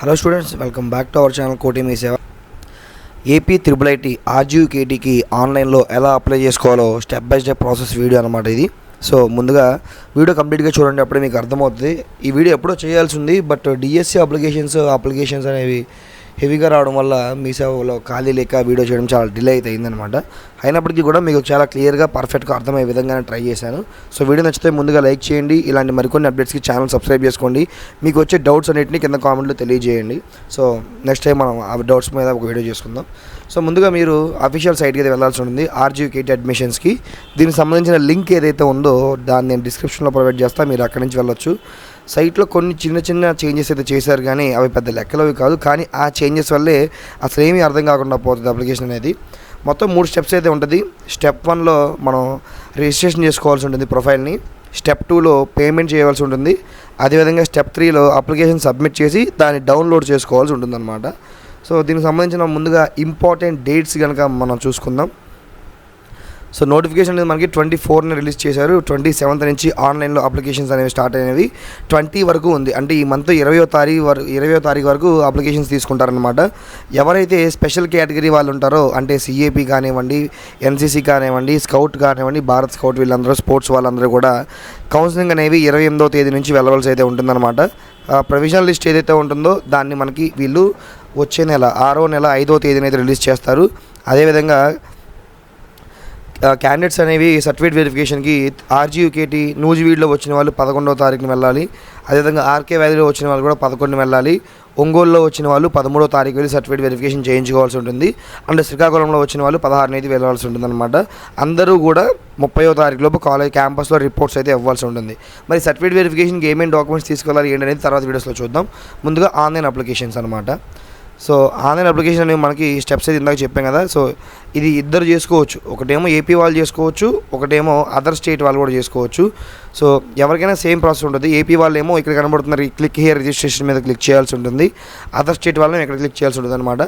Hello students welcome back to our channel కోటి మీ సేవ AP triple IT ఆర్జీకేటీకి ఆన్లైన్లో ఎలా అప్లై చేసుకోవాలో step by step process video అనమాట ఇది. సో ముందుగా వీడియో కంప్లీట్గా చూడండి అప్పుడే మీకు అర్థమవుతుంది. ఈ వీడియో ఎప్పుడో చేయాల్సి ఉంది బట్ డిఎస్సి అప్లికేషన్స్ అప్లికేషన్స్ అనేవి హెవీగా రావడం వల్ల మీ సేవలో ఖాళీ లేక వీడియో చేయడం చాలా డిలే అయితే అయిందనమాట అయినప్పటికీ కూడా మీకు చాలా క్లియర్గా పర్ఫెక్ట్గా అర్థమయ్యే విధంగానే ట్రై చేశాను. సో వీడియో నచ్చితే ముందుగా లైక్ చేయండి. ఇలాంటి మరికొన్ని అప్డేట్స్కి ఛానల్ సబ్స్క్రైబ్ చేసుకోండి. మీకు వచ్చే డౌట్స్ అన్నింటినీ కింద కామెంట్లో తెలియజేయండి. సో నెక్స్ట్ టైం మనం ఆ డౌట్స్ మీద ఒక వీడియో చేసుకుందాం. సో ముందుగా మీరు అఫీషియల్ సైట్కి అయితే వెళ్ళాల్సి ఉంటుంది. ఆర్జీకేటీ అడ్మిషన్స్కి దీనికి సంబంధించిన లింక్ ఏదైతే ఉందో దాన్ని నేను డిస్క్రిప్షన్లో ప్రొవైడ్ చేస్తా. మీరు అక్కడి నుంచి వెళ్ళొచ్చు. సైట్లో కొన్ని చిన్న చిన్న చేంజెస్ అయితే చేశారు కానీ అవి పెద్ద లెక్కలవి కాదు. కానీ ఆ చేంజెస్ వల్లే అసలు ఏమీ అర్థం కాకుండా పోతుంది అప్లికేషన్ అనేది. మొత్తం మూడు స్టెప్స్ అయితే ఉంటుంది. స్టెప్ వన్లో మనం రిజిస్ట్రేషన్ చేసుకోవాల్సి ఉంటుంది ప్రొఫైల్ని. స్టెప్ టూలో పేమెంట్ చేయవలసి ఉంటుంది. అదేవిధంగా స్టెప్ త్రీలో అప్లికేషన్ సబ్మిట్ చేసి దాన్ని డౌన్లోడ్ చేసుకోవాల్సి ఉంటుందన్నమాట. సో దీనికి సంబంధించిన ముందుగా ఇంపార్టెంట్ డేట్స్ కనుక మనం చూసుకుందాం. సో నోటిఫికేషన్ అనేది మనకి ట్వంటీ ఫోర్ని రిలీజ్ చేశారు. ట్వంటీ సెవెంత్ నుంచి ఆన్లైన్లో అప్లికేషన్స్ అనేవి స్టార్ట్ అయినవి. ట్వంటీ వరకు ఉంది. అంటే ఈ మంత్ ఇరవయో తారీఖు వరకు ఇరవయో తారీఖు వరకు అప్లికేషన్స్ తీసుకుంటారనమాట ఎవరైతే స్పెషల్ కేటగిరీ వాళ్ళు ఉంటారో అంటే సిఏపి కానివ్వండి ఎన్సీసీ కానివ్వండి స్కౌట్ కానివ్వండి భారత్ స్కౌట్ వీళ్ళందరూ స్పోర్ట్స్ వాళ్ళందరూ కూడా కౌన్సిలింగ్ అనేవి ఇరవై ఎనిమిదో తేదీ నుంచి వెళ్ళవలసి అయితే ఉంటుందన్నమాట. ప్రొవిజనల్ లిస్ట్ ఏదైతే ఉంటుందో దాన్ని మనకి వీళ్ళు వచ్చే నెల ఆరో నెల ఐదో తేదీనైతే రిలీజ్ చేస్తారు. అదేవిధంగా క్యాండిడేట్స్ అనేవి సర్టిఫికేట్ వెరిఫికేషన్కి ఆర్జీయూకేటీ నూజివీడ్లో వచ్చిన వాళ్ళు పదకొండవ తారీఖున వెళ్ళాలి. అదేవిధంగా ఆర్కే వ్యాలీలో వచ్చిన వాళ్ళు కూడా పదకొండు వెళ్ళాలి. ఒంగోలులో వచ్చిన వాళ్ళు పదమూడో తారీఖు వెళ్ళి సర్టిఫికేట్ వెరిఫికేషన్ చేయించుకోవాల్సి ఉంటుంది. అండ్ శ్రీకాకుళంలో వచ్చిన వాళ్ళు పదహారు అయితే వెళ్ళాల్సి ఉంటుంది అనమాట అందరూ కూడా ముప్పయో తారీఖు లోపు కాలేజ్ క్యాంపస్లో రిపోర్ట్స్ అయితే ఇవ్వాల్సి ఉంటుంది. మరి సర్టిఫికేట్ వెరిఫికేషన్కి ఏమేమి డాక్యుమెంట్స్ తీసుకెళ్ళాలి ఏంటనేది తర్వాత వీడియోస్లో చూద్దాం. ముందుగా ఆన్లైన్ అప్లికేషన్స్ అనమాట సో ఆన్లైన్ అప్లికేషన్ అనేవి మనకి స్టెప్స్ అయితే ఇందాక చెప్పాం కదా సో ఇది ఇద్దరు చేసుకోవచ్చు. ఒకటేమో ఏపీ వాళ్ళు చేసుకోవచ్చు ఒకటేమో అదర్ స్టేట్ వాళ్ళు కూడా చేసుకోవచ్చు. సో ఎవరికైనా సేమ్ ప్రాసెస్ ఉంటుంది. ఏపీ వాళ్ళు ఏమో ఇక్కడ కనబడుతున్నారు క్లిక్ హియర్ రిజిస్ట్రేషన్ మీద క్లిక్ చేయాల్సి ఉంటుంది. అదర్ స్టేట్ వాళ్ళని ఇక్కడ క్లిక్ చేయాల్సి ఉంటుంది అనమాట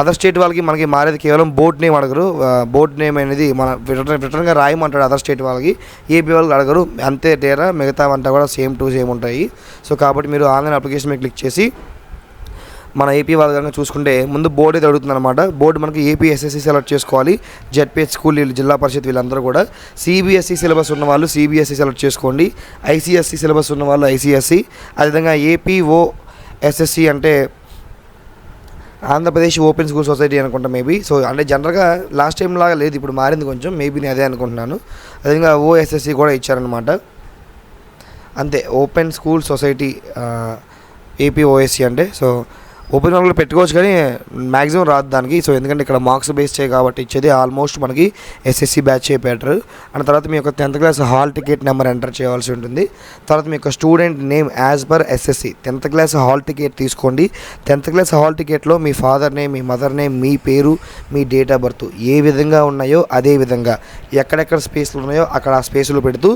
అదర్ స్టేట్ వాళ్ళకి మనకి మారేది కేవలం బోర్డ్ నేమ్ అడగరు. బోర్డ్ నేమ్ అనేది మన రిటర్న్ రిటర్న్గా రాయమంటాడు అదర్ స్టేట్ వాళ్ళకి. ఏపీ వాళ్ళకి అడగరు. అంతే డేరా మిగతా అంతా కూడా సేమ్ టు సేమ్ ఉంటాయి. సో కాబట్టి మీరు ఆన్లైన్ అప్లికేషన్ మీద క్లిక్ చేసి మన ఏపీ వాళ్ళ కనుక చూసుకుంటే ముందు బోర్డు అయితే అడుగుతుంది అనమాట బోర్డు మనకి ఏపీ ఎస్ఎస్సి సెలెక్ట్ చేసుకోవాలి. జెడ్పిహెచ్ స్కూల్ వీళ్ళు జిల్లా పరిషత్ వీళ్ళందరూ కూడా. సిబిఎస్ఈ సిలబస్ ఉన్న వాళ్ళు సిబిఎస్ఈ సెలెక్ట్ చేసుకోండి. ఐసీఎస్సీ సిలబస్ ఉన్న వాళ్ళు ఐసిఎస్సి అదేవిధంగా ఏపీఓ ఎస్ఎస్సి అంటే ఆంధ్రప్రదేశ్ ఓపెన్ స్కూల్ సొసైటీ అనుకుంటా మేబీ సో అంటే జనరల్గా లాస్ట్ టైం లాగా లేదు ఇప్పుడు మారింది కొంచెం మేబీ నేను అదే అనుకుంటున్నాను. అదేవిధంగా ఓఎస్ఎస్సి కూడా ఇచ్చారనమాట అంతే ఓపెన్ స్కూల్ సొసైటీ ఏపీఓఎస్సి అంటే. సో ఓపెన్ మార్కులు పెట్టుకోవచ్చు కానీ మ్యాక్సిమం రాదు దానికి. సో ఎందుకంటే ఇక్కడ మార్క్స్ బేస్ చేయ కాబట్టి ఇచ్చేది ఆల్మోస్ట్ మనకి ఎస్ఎస్సి బ్యాచ్ పెట్టరు అండ్ తర్వాత మీ యొక్క tenth class hall ticket number enter చేయాల్సి ఉంటుంది. తర్వాత మీ యొక్క student name as per SSC tenth class hall ticket తీసుకోండి. టెన్త్ క్లాస్ హాల్ టికెట్లో మీ ఫాదర్ నేమ్ మీ మదర్ నేమ్ మీ పేరు మీ డేట్ ఆఫ్ బర్త్ ఏ విధంగా ఉన్నాయో అదే విధంగా ఎక్కడెక్కడ స్పేస్లు ఉన్నాయో అక్కడ ఆ స్పేస్లు పెడుతూ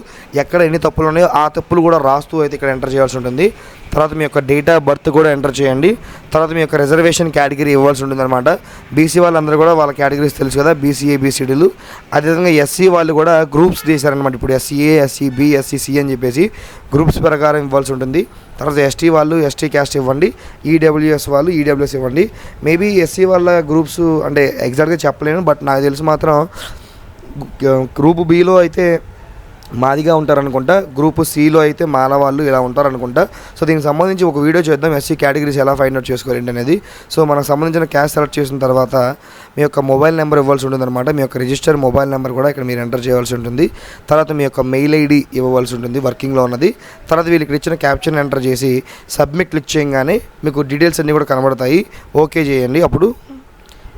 ఎక్కడ ఎన్ని తప్పులు ఉన్నాయో ఆ తప్పులు కూడా రాస్తూ అయితే ఇక్కడ ఎంటర్ చేయాల్సి ఉంటుంది. తర్వాత మీ యొక్క డేట్ ఆఫ్ బర్త్ కూడా ఎంటర్ చేయండి. తర్వాత మీ యొక్క రిజర్వేషన్ కేటగిరీ ఇవ్వాల్సి ఉంటుందన్నమాట. బీసీ వాళ్ళందరూ కూడా వాళ్ళ కేటగిరీస్ తెలుసు కదా బీసీఏ బీసీడీలు అదేవిధంగా ఎస్సీ వాళ్ళు కూడా గ్రూప్స్ తీశారనమాట ఇప్పుడు ఎస్సీఏ ఎస్సీ బి ఎస్సీసీ అని చెప్పేసి గ్రూప్స్ ప్రకారం ఇవ్వాల్సి ఉంటుంది. తర్వాత ఎస్టీ వాళ్ళు ఎస్టీ క్యాస్ట్ ఇవ్వండి. ఈడబ్ల్యూఎస్ వాళ్ళు ఈడబ్ల్యూఎస్ ఇవ్వండి. మేబీ ఎస్సీ వాళ్ళ గ్రూప్స్ అంటే ఎగ్జాక్ట్గా చెప్పలేను బట్ నాకు తెలిసి మాత్రం గ్రూప్ బిలో అయితే మాదిగా ఉంటారనుకుంటా. గ్రూప్ సిలో అయితే మాల వాళ్ళు ఇలా ఉంటారనుకుంటా. సో దీనికి సంబంధించి ఒక వీడియో చేద్దాం. ఎస్సీ కేటగిరీస్ ఎలా ఫైండ్ అవుట్ చేసుకోవాలి అనేది సో మనకు సంబంధించిన క్యాష్ సెలెక్ట్ చేసిన తర్వాత మీ యొక్క మొబైల్ నెంబర్ ఇవ్వాల్సి ఉంటుందన్నమాట. మీ యొక్క రిజిస్టర్ మొబైల్ నెంబర్ కూడా ఇక్కడ మీరు ఎంటర్ చేయాల్సి ఉంటుంది. తర్వాత మీ యొక్క మెయిల్ ఐడి ఇవ్వవలసి ఉంటుంది వర్కింగ్లో ఉన్నది. తర్వాత వీళ్ళు ఇక్కడ ఇచ్చిన క్యాప్షన్ ఎంటర్ చేసి సబ్మిట్ క్లిక్ చేయగానే మీకు డీటెయిల్స్ అన్నీ కూడా కనబడతాయి. ఓకే చేయండి. అప్పుడు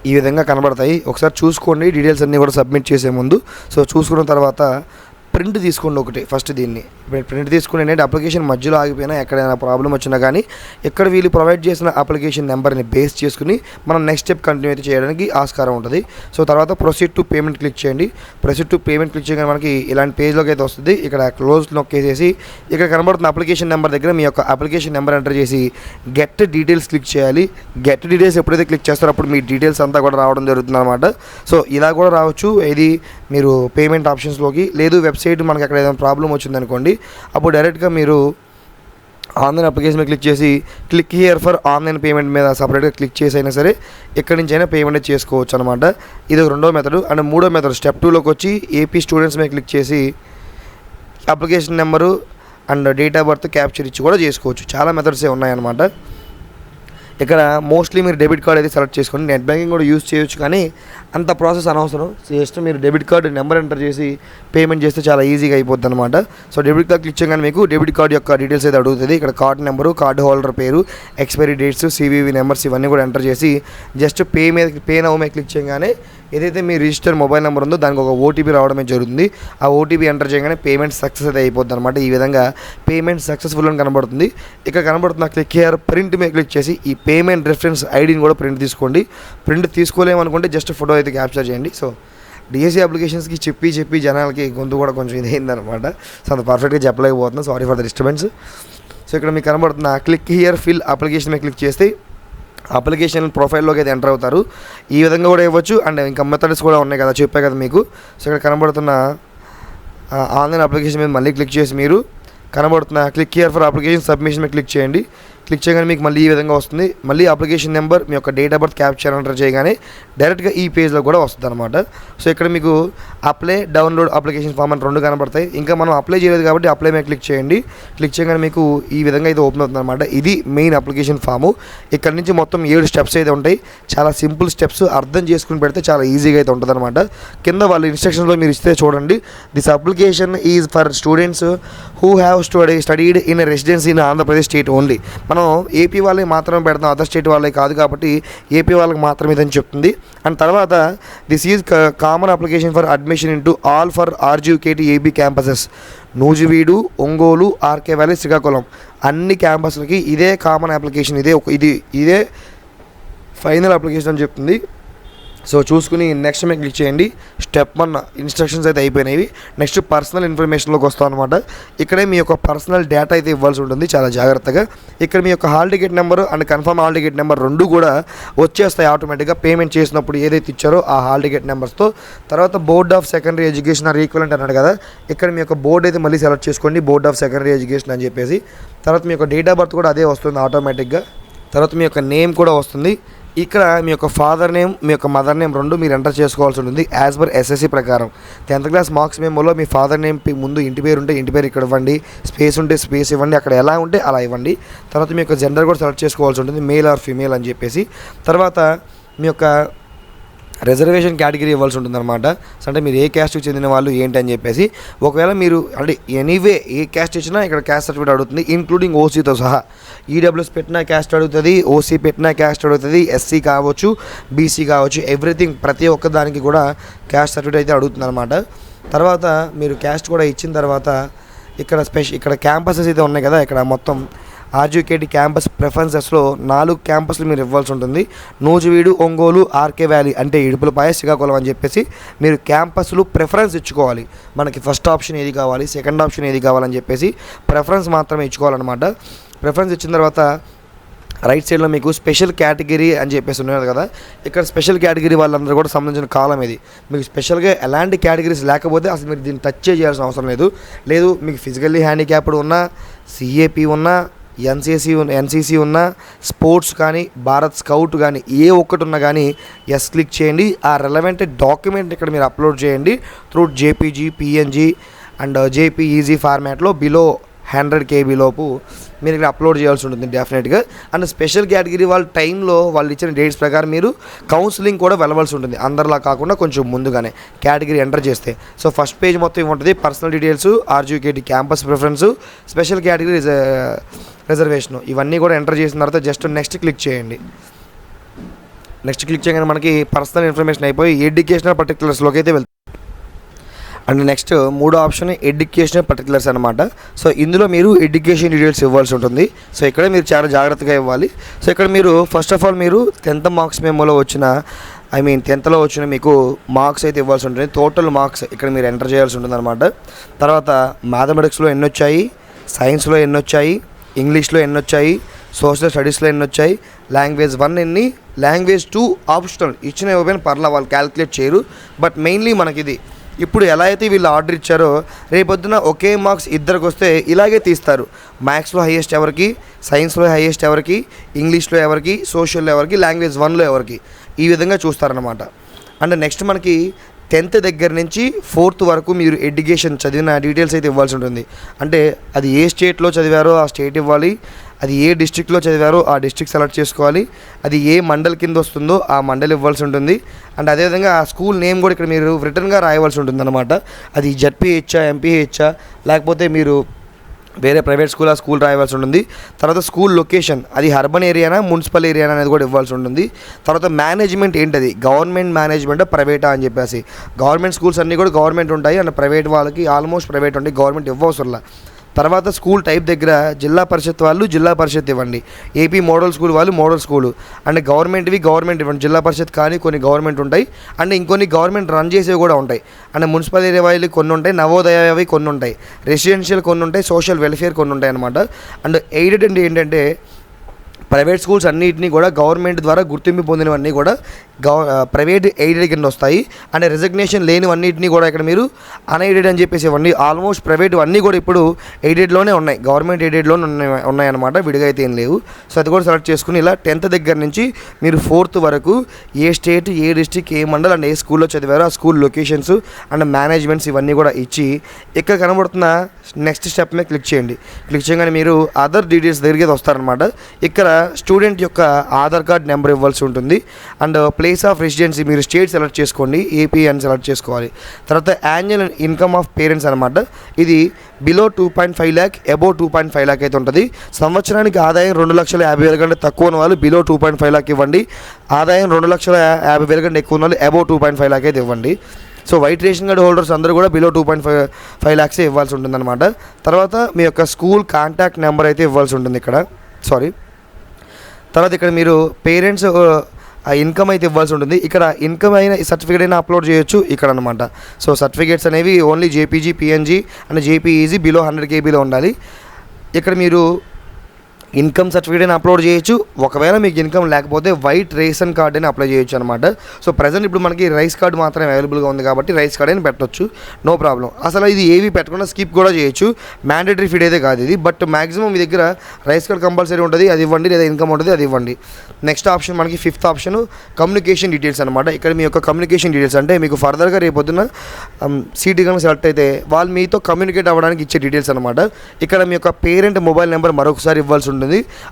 ఈ విధంగా కనబడతాయి. ఒకసారి చూసుకోండి. డీటెయిల్స్ అన్నీ కూడా సబ్మిట్ చేసే ముందు. సో చూసుకున్న తర్వాత ప్రింట్ తీసుకోండి ఒకటి ఫస్ట్ దీన్ని. ప్రింట్ తీసుకుని ఏంటంటే అప్లికేషన్ మధ్యలో ఆగిపోయినా ఎక్కడైనా ప్రాబ్లం వచ్చినా కానీ ఎక్కడ వీళ్ళు ప్రొవైడ్ చేసిన అప్లికేషన్ నెంబర్ని బేస్ చేసుకుని మనం నెక్స్ట్ స్టెప్ కంటిన్యూ అయితే చేయడానికి ఆస్కారం ఉంటుంది. సో తర్వాత ప్రొసీడ్ టు పేమెంట్ క్లిక్ చేయండి. ప్రొసీడ్ టు పేమెంట్ క్లిక్ చేయగానే మనకి ఇలాంటి పేజ్లోకి అయితే వస్తుంది. ఇక్కడ క్లోజ్ నొక్కేసేసి ఇక్కడ కనబడుతున్న అప్లికేషన్ నెంబర్ దగ్గర మీ యొక్క అప్లికేషన్ నెంబర్ ఎంటర్ చేసి గెట్ డీటెయిల్స్ క్లిక్ చేయాలి. గెట్ డీటెయిల్స్ ఎప్పుడైతే క్లిక్ చేస్తారో అప్పుడు మీ డీటెయిల్స్ అంతా కూడా రావడం జరుగుతుంది అనమాట సో ఇలా కూడా రావచ్చు. ఇది మీరు పేమెంట్ ఆప్షన్స్లోకి లేదు వెబ్సైట్ మనకి అక్కడ ఏదైనా ప్రాబ్లం వచ్చిందనుకోండి అప్పుడు డైరెక్ట్గా మీరు ఆన్లైన్ అప్లికేషన్ క్లిక్ చేసి click here for online payment మీద సపరేట్గా క్లిక్ చేసి అయినా సరే ఎక్కడి నుంచి అయినా పేమెంట్ చేసుకోవచ్చు అనమాట ఇది ఒక రెండో మెథడ్. అండ్ మూడో మెథడ్ స్టెప్ టూలోకి వచ్చి ఏపీ స్టూడెంట్స్ మీద క్లిక్ చేసి application number and date of birth capture ఇచ్చి కూడా చేసుకోవచ్చు. చాలా మెథడ్సే ఉన్నాయన్నమాట. ఇక్కడ మోస్ట్లీ మీరు డెబిట్ కార్డ్ అయితే సెలెక్ట్ చేసుకోండి. నెట్ బ్యాంకింగ్ కూడా యూస్ చేయొచ్చు కానీ అంత ప్రాసెస్ అనవసరం. జస్ట్ మీరు డెబిట్ కార్డు నెంబర్ ఎంటర్ చేసి పేమెంట్ చేస్తే చాలా ఈజీగా అయిపోద్ది అనమాట సో డెబిట్ కార్డ్ క్లిక్ చేయగానే మీకు డెబిట్ కార్డ్ యొక్క డీటెయిల్స్ అయితే అడుగుతుంది. ఇక్కడ కార్డ్ నెంబరు కార్డు హోల్డర్ పేరు ఎక్స్పైరీ డేట్స్ సివివి నెంబర్స్ ఇవన్నీ కూడా ఎంటర్ చేసి జస్ట్ పే మీద పే నవ్ మీద క్లిక్ చేయగానే ఏదైతే మీ రిజిస్టర్ మొబైల్ నెంబర్ ఉందో దానికి ఒక ఓటీపీ రావడమే జరుగుతుంది. ఆ ఓటీపీ ఎంటర్ చేయగానే పేమెంట్ సక్సెస్ అయితే అయిపోద్ది అనమాట ఈ విధంగా పేమెంట్ సక్సెస్ఫుల్ అని కనబడుతుంది. ఇక్కడ కనబడుతున్న క్లిక్ హియర్ ప్రింట్ మీద క్లిక్ చేసి ఈ పేమెంట్ రెఫరెన్స్ ఐడిని కూడా ప్రింట్ తీసుకోండి. ప్రింట్ తీసుకోలేమనుకుంటే జస్ట్ ఫోటో అయితే క్యాప్చర్ చేయండి. సో డిఎస్సీ అప్లికేషన్స్కి చెప్పి చెప్పి జనాలకి గొంతు కూడా కొంచెం ఇదైందనమాట సో అంత పర్ఫెక్ట్గా చెప్పలేకపోతున్నాను sorry for the disturbance so ఇక్కడ మీకు కనబడుతున్న క్లిక్ హియర్ ఫిల్ అప్లికేషన్ మీద క్లిక్ చేస్తే అప్లికేషన్ ప్రొఫైల్లోకి అయితే ఎంటర్ అవుతారు. ఈ విధంగా కూడా ఇవ్వచ్చు. అండ్ ఇంకా మెథడ్స్ కూడా ఉన్నాయి కదా చెప్పే కదా మీకు. సో ఇక్కడ కనబడుతున్న ఆన్లైన్ అప్లికేషన్ మీద మళ్ళీ క్లిక్ చేసి మీరు కనబడుతున్న click here for application submission మీద క్లిక్ చేయండి. క్లిక్ చేయగానే మీకు మళ్ళీ ఈ విధంగా వస్తుంది. మళ్ళీ అప్లికేషన్ నెంబర్ మీ యొక్క date of birth capture enter చేయగానే డైరెక్ట్గా ఈ పేజ్లో కూడా వస్తుంది అనమాట సో ఇక్కడ మీకు అప్లై డౌన్లోడ్ అప్లికేషన్ ఫామ్ అని రెండు కనబడతాయి. ఇంకా మనం అప్లై చేయలేదు కాబట్టి అప్లై మీద క్లిక్ చేయండి. క్లిక్ చేయగానే మీకు ఈ విధంగా ఇది ఓపెన్ అవుతుంది అనమాట ఇది మెయిన్ అప్లికేషన్ ఫాము ఇక్కడ నుంచి మొత్తం ఏడు స్టెప్స్ అయితే ఉంటాయి. చాలా సింపుల్ స్టెప్స్ అర్థం చేసుకుని పెడితే చాలా ఈజీగా అయితే ఉంటుంది అనమాట కింద వాళ్ళ ఇన్స్ట్రక్షన్లో మీరు ఇస్తే చూడండి. This application is for students who have study studied in residency in Andhra Pradesh state only మనం ఏపీ వాళ్ళకి మాత్రమే పెడతాం అదర్ స్టేట్ వాళ్ళకి కాదు కాబట్టి ఏపీ వాళ్ళకి మాత్రమే ఇదని చెప్తుంది. అండ్ తర్వాత this is common application for admission into all for RGKT AP campuses Nuzvid Ongole RK valley Srikakulam. అన్ని క్యాంపస్లకి ఇదే కామన్ అప్లికేషన్ ఇదే ఒక ఇది ఇదే ఫైనల్ అప్లికేషన్ అని చెప్తుంది. సో చూసుకుని నెక్స్ట్ మీకు క్లిక్ చేయండి. స్టెప్ వన్ ఇన్స్ట్రక్షన్స్ అయితే అయిపోయినాయి. నెక్స్ట్ పర్సనల్ ఇన్ఫర్మేషన్లోకి వస్తాం అనమాట ఇక్కడే మీ యొక్క పర్సనల్ డేటా అయితే ఇవ్వాల్సి ఉంటుంది. చాలా జాగ్రత్తగా. ఇక్కడ మీ యొక్క hall ticket number and confirm hall ticket number రెండు కూడా వచ్చేస్తాయి ఆటోమేటిక్గా పేమెంట్ చేసినప్పుడు ఏదైతే ఇచ్చారో ఆ హాల్ టికెట్ నెంబర్స్తో తర్వాత board of secondary education or equivalent అన్నాడు కదా. ఇక్కడ మీ యొక్క బోర్డు అయితే మళ్ళీ సెలెక్ట్ చేసుకోండి. బోర్డ్ ఆఫ్ సెకండరీ ఎడ్యుకేషన్ అని చెప్పేసి. తర్వాత మీ యొక్క డేట్ ఆఫ్ బర్త్ కూడా అదే వస్తుంది ఆటోమేటిక్గా తర్వాత మీ యొక్క నేమ్ కూడా వస్తుంది. ఇక్కడ మీ యొక్క ఫాదర్ నేమ్ మీ యొక్క మదర్ నేమ్ రెండు మీరు ఎంటర్ చేసుకోవాల్సి ఉంటుంది యాజ్ పర్ ఎస్ఎస్సి ప్రకారం. టెన్త్ క్లాస్ మార్క్స్ మేమోలో మీ ఫాదర్ నేమ్ ముందు ఇంటి పేరు ఉంటే ఇంటి పేరు ఇక్కడ ఇవ్వండి. స్పేస్ ఉంటే స్పేస్ ఇవ్వండి. అక్కడ ఎలా ఉంటే అలా ఇవ్వండి. తర్వాత మీ యొక్క జెండర్ కూడా సెలెక్ట్ చేసుకోవాల్సి ఉంటుంది. మేల్ ఆర్ ఫీమేల్ అని చెప్పేసి. తర్వాత మీ యొక్క రిజర్వేషన్ కేటగిరీ ఇవ్వాల్సి ఉంటుంది అనమాట అంటే మీరు ఏ క్యాస్ట్కి చెందిన వాళ్ళు ఏంటి అని చెప్పేసి ఒకవేళ మీరు అంటే ఎనీవే ఏ క్యాస్ట్ ఇచ్చినా ఇక్కడ క్యాస్ట్ సర్టిఫికేట్ అడుగుతుంది ఇంక్లూడింగ్ ఓసీతో సహా. ఈడబ్ల్యూఎస్ పెట్టిన క్యాస్ట్ అడుగుతుంది ఓసీ పెట్టిన క్యాస్ట్ అడుగుతుంది ఎస్సీ కావచ్చు బీసీ కావచ్చు ఎవ్రీథింగ్ ప్రతి ఒక్క దానికి కూడా క్యాస్ట్ సర్టిఫికేట్ అయితే అడుగుతుంది అనమాట తర్వాత మీరు క్యాస్ట్ కూడా ఇచ్చిన తర్వాత ఇక్కడ స్పెషల్ ఇక్కడ క్యాంపసెస్ అయితే ఉన్నాయి కదా ఇక్కడ మొత్తం ఆర్జీకేటీ క్యాంపస్ ప్రిఫరెన్సెస్లో నాలుగు క్యాంపస్లు మీరు ఇవ్వాల్సి ఉంటుంది. నూజివీడు ఒంగోలు ఆర్కే వ్యాలీ అంటే ఇడుపులపాయ శ్రీకాకుళం అని చెప్పేసి మీరు క్యాంపస్లు ప్రిఫరెన్స్ ఇచ్చుకోవాలి. మనకి ఫస్ట్ ఆప్షన్ ఏది కావాలి? సెకండ్ ఆప్షన్ ఏది కావాలని చెప్పేసి ప్రిఫరెన్స్ మాత్రమే ఇచ్చుకోవాలన్నమాట. ప్రిఫరెన్స్ ఇచ్చిన తర్వాత రైట్ సైడ్లో మీకు స్పెషల్ కేటగిరీ అని చెప్పేసి ఉన్నారు కదా. ఇక్కడ స్పెషల్ కేటగిరీ వాళ్ళందరూ కూడా సంబంధించిన కాలం ఇది. మీకు స్పెషల్గా ఎలాంటి కేటగిరీస్ లేకపోతే అసలు మీరు దీన్ని టచ్ చేయాల్సిన అవసరం లేదు. లేదు మీకు ఫిజికల్లీ హ్యాండిక్యాప్డ్ ఉన్నా సిఏపి ఉన్నా ఎన్సీసీ ఉన్న ఎన్సీసీ ఉన్న స్పోర్ట్స్ కానీ భారత్ స్కౌట్ కానీ ఏ ఒక్కటి ఉన్నా కానీ ఎస్ క్లిక్ చేయండి. ఆ రెలవెంట్ డాక్యుమెంట్ ఇక్కడ మీరు అప్లోడ్ చేయండి. Through JPG PNG and JPEG ఫార్మాట్లో బిలో హండ్రెడ్ కేబీ లోపు మీరు ఇక్కడ అప్లోడ్ చేయాల్సి ఉంటుంది డెఫినెట్గా అండ్ స్పెషల్ కేటగిరీ వాళ్ళ టైంలో వాళ్ళు ఇచ్చిన డేట్స్ ప్రకారం మీరు కౌన్సిలింగ్ కూడా వెళ్ళవలసి ఉంటుంది. అందరిలా కాకుండా కొంచెం ముందుగానే కేటగిరీ ఎంటర్ చేస్తే. సో ఫస్ట్ పేజ్ మొత్తం ఏముంటుంది? ఉంటుంది personal details RGKT campus preference special category reservation ఇవన్నీ కూడా ఎంటర్ చేసిన తర్వాత జస్ట్ నెక్స్ట్ క్లిక్ చేయండి. నెక్స్ట్ క్లిక్ చేయగానే మనకి పర్సనల్ ఇన్ఫర్మేషన్ అయిపోయి ఎడ్యుకేషనల్ పర్టికులర్స్లోకి అయితే వెళ్తుంది అండ్ నెక్స్ట్ మూడో ఆప్షన్ ఎడ్యుకేషన్ పర్టికులర్స్ అనమాట సో ఇందులో మీరు ఎడ్యుకేషన్ డీటెయిల్స్ ఇవ్వాల్సి ఉంటుంది. సో ఇక్కడ మీరు చాలా జాగ్రత్తగా ఇవ్వాలి. సో ఇక్కడ మీరు ఫస్ట్ ఆఫ్ ఆల్ మీరు టెన్త్ మార్క్స్ మేమోలో వచ్చిన ఐ మీన్ టెన్త్లో వచ్చిన మీకు మార్క్స్ అయితే ఇవ్వాల్సి ఉంటుంది. టోటల్ మార్క్స్ ఇక్కడ మీరు ఎంటర్ చేయాల్సి ఉంటుంది అనమాట తర్వాత మ్యాథమెటిక్స్లో ఎన్ని వచ్చాయి? సైన్స్లో ఎన్ని వచ్చాయి? ఇంగ్లీష్లో ఎన్ని వచ్చాయి? సోషల్ స్టడీస్లో ఎన్ని వచ్చాయి? లాంగ్వేజ్ వన్ ఎన్ని? లాంగ్వేజ్ టూ ఆప్షనల్ ఇచ్చిన ఇవ్వకపోయినా పర్లా వాళ్ళు క్యాలిక్యులేట్ చేయరు. బట్ మెయిన్లీ మనకి ఇది ఇప్పుడు ఎలా అయితే వీళ్ళు ఆర్డర్ ఇచ్చారో రేపొద్దున ఒకే మార్క్స్ ఇద్దరికి వస్తే ఇలాగే తీస్తారు. మ్యాథ్స్లో హైయెస్ట్ ఎవరికి సైన్స్లో హైయెస్ట్ ఎవరికి ఇంగ్లీష్లో ఎవరికి సోషల్లో ఎవరికి లాంగ్వేజ్ వన్లో ఎవరికి. ఈ విధంగా చూస్తారనమాట అండ్ నెక్స్ట్ మనకి టెన్త్ దగ్గర నుంచి ఫోర్త్ వరకు మీరు ఎడ్యుకేషన్ చదివిన డీటెయిల్స్ అయితే ఇవ్వాల్సి ఉంటుంది. అంటే అది ఏ స్టేట్లో చదివారో ఆ స్టేట్ ఇవ్వాలి. అది ఏ డిస్ట్రిక్ట్లో చదివారో ఆ డిస్టిక్ సెలెక్ట్ చేసుకోవాలి. అది ఏ మండల్ కింద వస్తుందో ఆ మండల్ ఇవ్వాల్సి ఉంటుంది. అండ్ అదేవిధంగా ఆ స్కూల్ నేమ్ కూడా ఇక్కడ మీరు రిటర్న్గా రాయవలసి ఉంటుంది అనమాట అది జడ్పీహెచ్చా ఎంపీహెచ్ఆ లేకపోతే మీరు వేరే ప్రైవేట్ స్కూల్ ఆ స్కూల్ రాయవలసి ఉంటుంది. తర్వాత స్కూల్ లొకేషన్ అది అర్బన్ ఏరియానా మున్సిపల్ ఏరియానా అనేది కూడా ఇవ్వాల్సి ఉంటుంది. తర్వాత మేనేజ్మెంట్ ఏంటది? గవర్నమెంట్ మేనేజ్మెంట్ ప్రైవేటా అని చెప్పేసి. గవర్నమెంట్ స్కూల్స్ అన్నీ కూడా గవర్నమెంట్ ఉంటాయి. అండ్ ప్రైవేట్ వాళ్ళకి ఆల్మోస్ట్ ప్రైవేట్ ఉంటాయి. గవర్నమెంట్ ఇవ్వవసరంలా. తర్వాత స్కూల్ టైప్ దగ్గర జిల్లా పరిషత్ వాళ్ళు జిల్లా పరిషత్ ఇవ్వండి. ఏపీ మోడల్ స్కూల్ వాళ్ళు మోడల్ స్కూల్. అండ్ గవర్నమెంట్వి గవర్నమెంట్ ఇవ్వండి. జిల్లా పరిషత్ కానీ కొన్ని గవర్నమెంట్ ఉంటాయి. అండ్ ఇంకొన్ని గవర్నమెంట్ రన్ చేసేవి కూడా ఉంటాయి. అండ్ మున్సిపల్ ఏరియా కొన్ని ఉంటాయి. నవోదయవి కొన్ని ఉంటాయి. రెసిడెన్షియల్ కొన్ని ఉంటాయి. సోషల్ వెల్ఫేర్ కొన్ని ఉంటాయి అనమాట అండ్ ఎయిడెడ్ అంటే ఏంటంటే ప్రైవేట్ స్కూల్స్ అన్నిటినీ కూడా గవర్నమెంట్ ద్వారా గుర్తింపు పొందినవన్నీ కూడా గవ ప్రైవేట్ ఎయిడెడ్ కింద వస్తాయి. అండ్ రిజగ్నేషన్ లేనివన్నింటినీ కూడా ఇక్కడ మీరు అన్ఎయిడెడ్ అని చెప్పేసి ఇవన్నీ ఆల్మోస్ట్ ప్రైవేట్ అన్నీ కూడా ఇప్పుడు ఎయిడెడ్లోనే ఉన్నాయి. గవర్నమెంట్ ఎయిడెడ్లోనే ఉన్నాయి ఉన్నాయన్నమాట. విడిగా అయితే ఏం లేవు. సో అది కూడా సెలెక్ట్ చేసుకుని ఇలా టెన్త్ దగ్గర నుంచి మీరు ఫోర్త్ వరకు ఏ స్టేట్ ఏ డిస్టిక్ ఏ మండల్ అండ్ ఏ స్కూల్లో చదివారో ఆ స్కూల్ లొకేషన్స్ అండ్ మేనేజ్మెంట్స్ ఇవన్నీ కూడా ఇచ్చి ఇక్కడ కనబడుతున్న నెక్స్ట్ స్టెప్ మీద క్లిక్ చేయండి. క్లిక్ చేయగానే మీరు అదర్ డీటెయిల్స్ దగ్గరికి వస్తారనమాట ఇక్కడ స్టూడెంట్ యొక్క ఆధార్ కార్డ్ నెంబర్ ఇవ్వాల్సి ఉంటుంది. అండ్ ప్లేస్ ఆఫ్ రెసిడెన్సీ మీరు స్టేట్ సెలెక్ట్ చేసుకోండి ఏపీ అని సెలెక్ట్ చేసుకోవాలి. తర్వాత యాన్యువల్ ఇన్కమ్ ఆఫ్ పేరెంట్స్ అనమాట ఇది below two point five lakh above two point five lakh అయితే ఉంటుంది. సంవత్సరానికి ఆదాయం రెండు లక్షల యాభై వేల కంటే తక్కువ ఉన్న వాళ్ళు below two point five lakh ఇవ్వండి. ఆదాయం రెండు లక్షల యాభై వేల కంటే ఎక్కువ ఉన్న వాళ్ళు above two point five lakh అయితే ఇవ్వండి. So white ration card holders అందరూ కూడా below two point five five ల్యాక్సే ఇవ్వాల్సి ఉంటుందన్నమాట. తర్వాత మీ యొక్క స్కూల్ కాంటాక్ట్ నెంబర్ అయితే ఇవ్వాల్సి ఉంటుంది ఇక్కడ. సారీ. తర్వాత ఇక్కడ మీరు పేరెంట్స్ ఆ ఇన్కమ్ అయితే ఇవ్వాల్సి ఉంటుంది. ఇక్కడ ఇన్కమ్ అయిన సర్టిఫికేట్ అయినా అప్లోడ్ చేయొచ్చు ఇక్కడ అనమాట సో సర్టిఫికేట్స్ అనేవి only JPG PNG and JPEG below hundred కేబీలో ఉండాలి. ఇక్కడ మీరు ఇన్కమ్ సర్టిఫికేట్ అయినా అప్లోడ్ చేయొచ్చు. ఒకవేళ మీకు ఇన్కమ్ లేకపోతే వైట్ రేషన్ కార్డ్ అని అప్లై చేయొచ్చు అనమాట సో ప్రజెంట్ ఇప్పుడు మనకి రైస్ కార్డ్ మాత్రమే అవైలబుల్గా ఉంది కాబట్టి రైస్ కార్డ్ అయినా పెట్టొచ్చు. No problem. అసలు ఇది ఏవి పెట్టకుండా స్కిప్ కూడా చేయొచ్చు. మ్యాండేటరీ ఫీడ్ అయితే కాదు ఇది. బట్ మాక్సిమం మీ దగ్గర రైస్ కార్డ్ కంపల్సరీ ఉంటుంది. అది ఇవ్వండి లేదా ఇన్కమ్ ఉంటుంది అది ఇవ్వండి. నెక్స్ట్ ఆప్షన్ మనకి ఫిఫ్త్ ఆప్షన్ కమ్యూనికేషన్ డీటెయిల్స్ అనమాట ఇక్కడ మీ యొక్క కమ్యూనికేషన్ డీటెయిల్స్ అంటే మీకు ఫర్దర్గా రేపొద్దున సీటీ కనుక సెలెక్ట్ అయితే వాళ్ళు మీతో కమ్యూనికేట్ అవ్వడానికి ఇచ్చే డీటెయిల్స్ అనమాట ఇక్కడ మీ యొక్క పేరెంట్ మొబైల్ నెంబర్ మరొకసారి ఇవ్వాల్సి ఉంటుంది.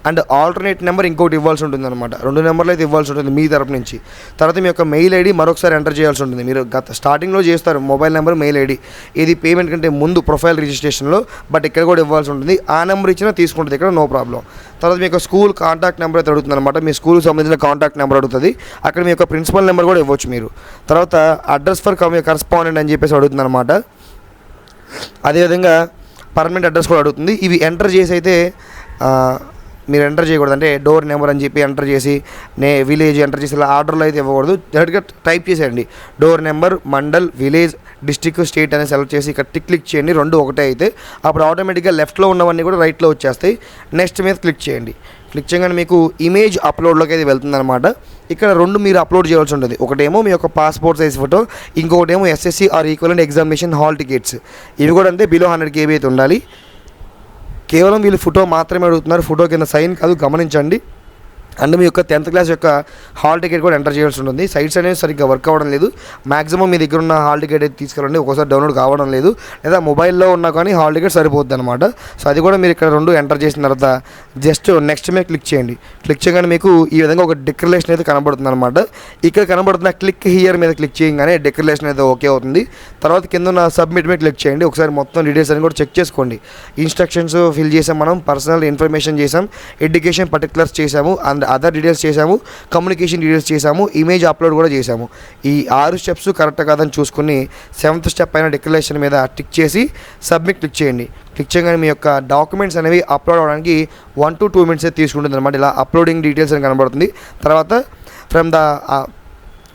అండ్ ఆల్టర్నేట్ నెంబర్ ఇంకోటి ఇవ్వాల్సి ఉంటుంది అనమాట రెండు నెంబర్లు అయితే ఇవ్వాల్సి ఉంటుంది మీ తరపు నుంచి. తర్వాత మీ యొక్క మెయిల్ ఐడి మరొకసారి ఎంటర్ చేయాల్సి ఉంటుంది. మీరు గత స్టార్టింగ్లో చేస్తారు మొబైల్ నెంబర్ మెయిల్ ఐడి ఇది పేమెంట్ కంటే ముందు ప్రొఫైల్ రిజిస్ట్రేషన్లో బట్ ఇక్కడ కూడా ఇవ్వాల్సి ఉంటుంది. ఆ నెంబర్ ఇచ్చినా తీసుకుంటుంది ఇక్కడ నో ప్రాబ్లం తర్వాత మీ యొక్క స్కూల్ కాంటాక్ట్ నెంబర్ అయితే అడుగుతుంది అనమాట మీ స్కూల్కి సంబంధించిన కాంటాక్ట్ నెంబర్ అడుగుతుంది. అక్కడ మీ యొక్క ప్రిన్సిపల్ నెంబర్ కూడా ఇవ్వచ్చు మీరు. తర్వాత అడ్రస్ ఫర్ కరస్పాండెంట్ అని చెప్పేసి అడుగుతుంది అనమాట అదేవిధంగా పర్మనెంట్ అడ్రస్ కూడా అడుగుతుంది. ఇవి ఎంటర్ చేసి అయితే మీరు ఎంటర్ చేయకూడదు అంటే డోర్ నెంబర్ అని చెప్పి ఎంటర్ చేసి నే విలేజ్ ఎంటర్ చేసి ఇలా ఆర్డర్లో అయితే ఇవ్వకూడదు. డైరెక్ట్గా టైప్ చేసేయండి. Door number mandal village district state అనేది సెలెక్ట్ చేసి ఇక్కడ టిక్ క్లిక్ చేయండి. రెండు ఒకటే అయితే. అప్పుడు ఆటోమేటిక్గా లెఫ్ట్లో ఉన్నవన్నీ కూడా రైట్లో వచ్చేస్తాయి. నెక్స్ట్ మీద క్లిక్ చేయండి. క్లిక్ చేయగానే మీకు ఇమేజ్ అప్లోడ్లోకి అయితే వెళ్తుందన్నమాట. ఇక్కడ రెండు మీరు అప్లోడ్ చేయాల్సి ఉంటుంది. ఒకటేమో మీ యొక్క passport size photo ఇంకొకటేమో SSC or equal and examination hall tickets ఇవి కూడా అంతే బిలో హండ్రెడ్ కేబీ అయితే ఉండాలి. కేవలం వీళ్ళు ఫోటో మాత్రమే అడుగుతున్నారు. ఫోటో కింద సైన్ కాదు గమనించండి. అండ్ మీ యొక్క టెన్త్ క్లాస్ యొక్క హాల్ టికెట్ కూడా ఎంటర్ చేయాల్సి ఉంటుంది. సైట్స్ అనేవి సరిగ్గా వర్క్ అవ్వడం లేదు. మాక్సిమం మీ దగ్గర ఉన్న హాల్ టికెట్ అయితే తీసుకురండి ఒకసారి డౌన్లోడ్ కావడం లేదు. లేదా మొబైల్లో ఉన్నా కానీ హాల్ టికెట్ సరిపోద్ది అనమాట సో అది కూడా మీరు ఇక్కడ రెండు ఎంటర్ చేసిన తర్వాత జస్ట్ నెక్స్ట్ మీద క్లిక్ చేయండి. క్లిక్ చేయగానే మీకు ఈ విధంగా ఒక డిక్లరేషన్ అయితే కనబడుతుంది అనమాట ఇక్కడ కనబడుతున్న క్లిక్ హియర్ మీద క్లిక్ చేయగానే డిక్లరేషన్ అయితే ఓకే అవుతుంది. తర్వాత కింద ఉన్న సబ్మిట్ మీద క్లిక్ చేయండి. ఒకసారి మొత్తం డీటెయిల్స్ అని కూడా చెక్ చేసుకోండి. ఇన్స్ట్రక్షన్స్ ఫిల్ చేసాం మనం. పర్సనల్ ఇన్ఫర్మేషన్ చేసాం. ఎడ్యుకేషన్ పర్టికులర్స్ చేసాము. అండ్ అదర్ డీటెయిల్స్ చేసాము కమ్యూనికేషన్ డీటెయిల్స్ చేసాము ఇమేజ్ అప్లోడ్ కూడా చేసాము ఈ ఆరు స్టెప్స్ కరెక్ట్ కాదని చూసుకుని సెవెంత్ స్టెప్ అయిన డిక్లరేషన్ మీద టిక్ చేసి సబ్మిట్ క్లిక్ చేయండి. క్లిక్ చేయగానే మీ యొక్క డాక్యుమెంట్స్ అనేవి అప్లోడ్ అవడానికి వన్ టు టూ మినిట్స్ తీసుకుంటుంది అనమాట ఇలా అప్లోడింగ్ డీటెయిల్స్ అని కనబడుతుంది. తర్వాత from the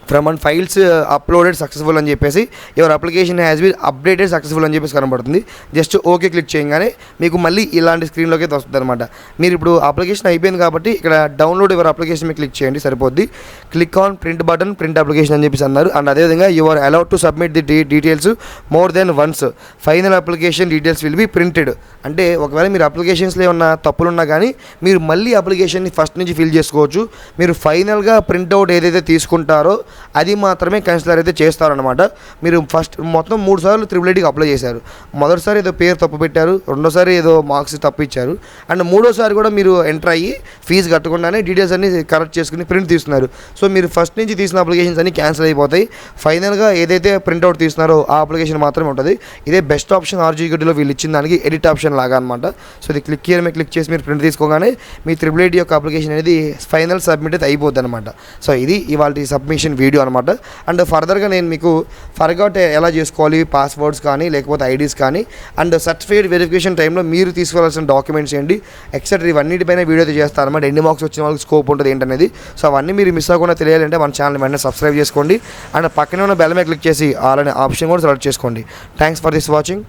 from and files uploaded successful అని చెప్పేసి your application has been updated successful అని చెప్పేసి కనబడుతుంది. జస్ట్ ఓకే క్లిక్ చేయగానే మీకు మళ్ళీ ఇలాంటి స్క్రీన్లోకి వస్తుంది అనమాట మీరు ఇప్పుడు అప్లికేషన్ అయిపోయింది కాబట్టి ఇక్కడ డౌన్లోడ్ యువర్ అప్లికేషన్ మీద క్లిక్ చేయండి సరిపోద్ది. Click on print button print application అని చెప్పేసి అన్నారు. అండ్ అదేవిధంగా you are allowed to submit the details more than once final application details will be printed అంటే ఒకవేళ మీరు అప్లికేషన్స్లో ఏమన్నా తప్పులున్నా కానీ మీరు మళ్ళీ అప్లికేషన్ని ఫస్ట్ నుంచి ఫిల్ చేసుకోవచ్చు. మీరు ఫైనల్గా ప్రింట్అవుట్ ఏదైతే తీసుకుంటారో అది మాత్రమే కన్సిడర్ అయితే చేస్తారనమాట మీరు ఫస్ట్ మొత్తం మూడు సార్లు త్రిబుల్ ఐటీకి అప్లై చేశారు. మొదటిసారి ఏదో పేరు తప్పు పెట్టారు రెండోసారి ఏదో మార్క్స్ తప్పు ఇచ్చారు అండ్ మూడోసారి కూడా మీరు ఎంటర్ అయ్యి ఫీజు కట్టకుండానే డీటెయిల్స్ అన్ని కరెక్ట్ చేసుకుని ప్రింట్ తీస్తున్నారు. సో మీరు ఫస్ట్ నుంచి తీసిన అప్లికేషన్స్ అన్ని క్యాన్సిల్ అయిపోతాయి. ఫైనల్గా ఏదైతే ప్రింట్అవుట్ తీస్తున్నారో ఆ అప్లికేషన్ మాత్రమే ఉంటుంది. ఇదే బెస్ట్ ఆప్షన్ ఆర్జీ వీళ్ళు ఇచ్చిన దానికి ఎడిట్ ఆప్షన్ లాగా అనమాట సో ఇది క్లిక్ చేయడం మీద క్లిక్ చేసి మీరు ప్రింట్ తీసుకోగానే మీ త్రిబుల్ ఐటీ యొక్క అప్లికేషన్ అనేది ఫైనల్ సబ్మిట్ అయితే అయిపోద్ది అనమాట సో ఇది ఇవాళ సబ్మిషన్ వీడియో అనమాట అండ్ ఫర్దర్గా నేను మీకు ఫర్గౌట్ ఎలా చేసుకోవాలి పాస్వర్డ్స్ కానీ లేకపోతే ఐడీస్ కానీ అండ్ సర్టిఫికేట్ వెరిఫికేషన్ టైంలో మీరు తీసుకోవాల్సిన డాక్యుమెంట్స్ ఏంటి ఎక్సెట్రా ఇవన్నిటిపైన వీడియో చేస్తాను అనమాట ఎన్ని మార్క్స్ వచ్చిన వాళ్ళకి స్కోప్ ఉంటుంది ఏంటనేది. సో అవన్నీ మీరు మిస్ అవ్వకుండా తెలియాలంటే మన ఛానల్ వెంటనే సబ్స్క్రైబ్ చేసుకోండి. అండ్ పక్కనే ఉన్న బెల్ మీద క్లిక్ చేసి అలానే ఆప్షన్ కూడా సెలెక్ట్ చేసుకోండి. Thanks for this watching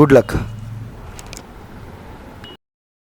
good luck